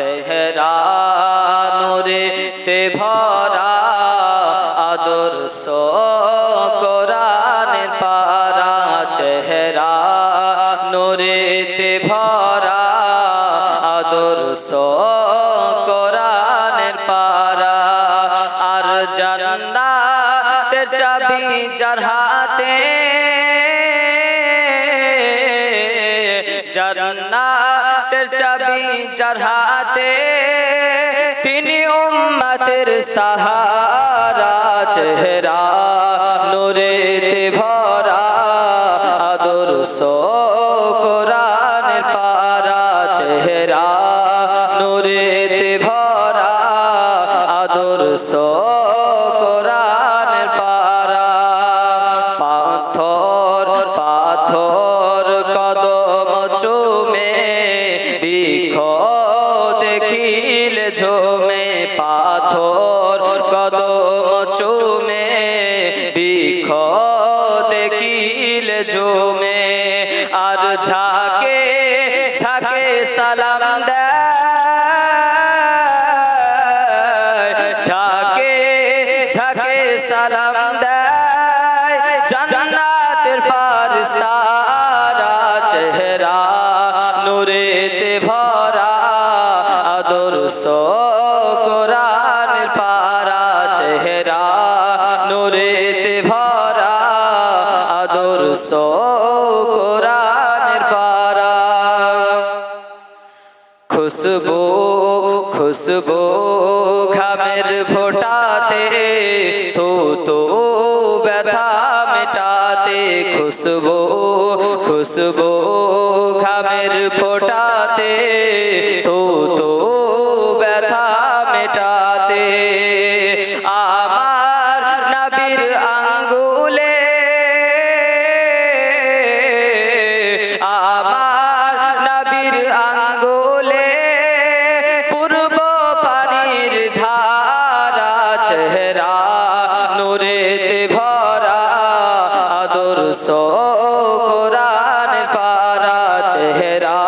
চেহারা নূরে তে ভরা আদর্শ কোরআনের পারা, চেহারা নূরে তে ভরা আদর্শ কোরআনের পারা। আর জান্নাতের চাবি যার হাতে জান্নাতের চাবি যার হাতে তিনি উম্মতের সাহারা, চেহারা, নূরেতে ভরা আদর্শ কোরআনের পারা, চেহারা, নূরেতে ঝোমে পাথর কদম চুমে বিখ দেখিল ঝোমে আর ঝাকে ঝাকে সালাম দেয় ঝাকে ঝাকে সালাম দেয় জান্নাতের ফারিস্তারা চেহারা নূরেতে ভরা আদর্শ কোরআনের পারা, চেহারা নূরেতে ভরা, আদর্শ কোরআনের পারা। খুশবু খুশবু ঘামের ফোটাতে তো তো ব্যথা মেটাতে, খুশবু খুশবু ঘামের ফোটাতে আমার নবীর আঙ্গুলে, আমার নবীর আঙ্গুলে পূর্ব পানির ধারা, চেহারা নূরেতে ভরা, আদর্শ কোরআনের পারা, চেহারা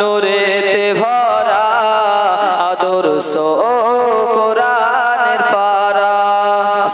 নূরেতে ভরা, আদর্শ